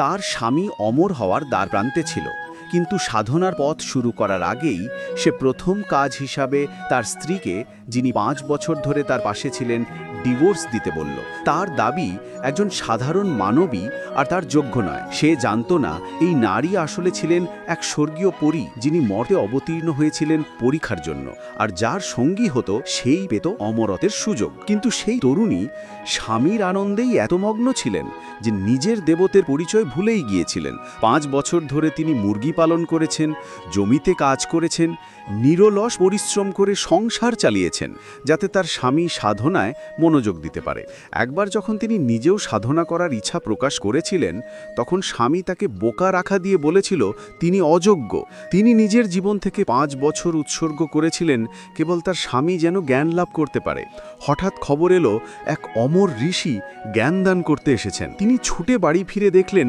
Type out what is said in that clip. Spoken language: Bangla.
তার স্বামী অমর হওয়ার দ্বারপ্রান্তে ছিল, কিন্তু সাধনার পথ শুরু করার আগেই সে প্রথম কাজ হিসাবে তার স্ত্রীকে, যিনি পাঁচ বছর ধরে তার পাশে ছিলেন, ডিভোর্স দিতে বলল। তার দাবি, একজন সাধারণ মানবী আর তার যোগ্য নয়। সে জানতো না, এই নারী আসলে ছিলেন এক স্বর্গীয় পরী, যিনি মর্তে অবতীর্ণ হয়েছিলেন পরীক্ষার জন্য। আর যার সঙ্গী হতো, সেই পেত অমরতের সুযোগ। কিন্তু সেই তরুণী, স্বামীর আনন্দেই এত মগ্ন ছিলেন যে নিজের দেবতের পরিচয় ভুলেই গিয়েছিলেন। পাঁচ বছর ধরে তিনি মুরগি পালন করেছেন, জমিতে কাজ করেছেন, নিরলস পরিশ্রম করে সংসার চালিয়েছেন, যাতে তার স্বামী সাধনায় মনোযোগ দিতে পারে। একবার যখন তিনি নিজেও সাধনা করার ইচ্ছা প্রকাশ করেছিলেন, তখন স্বামী তাকে বোকা রাখা দিয়ে বলেছিল, তিনি অযোগ্য। তিনি নিজের জীবন থেকে পাঁচ বছর উৎসর্গ করেছিলেন, কেবল তার স্বামী যেন জ্ঞান লাভ করতে পারে। হঠাৎ খবর এলো, এক অমর ঋষি জ্ঞানদান করতে এসেছেন। তিনি ছুটে বাড়ি ফিরে দেখলেন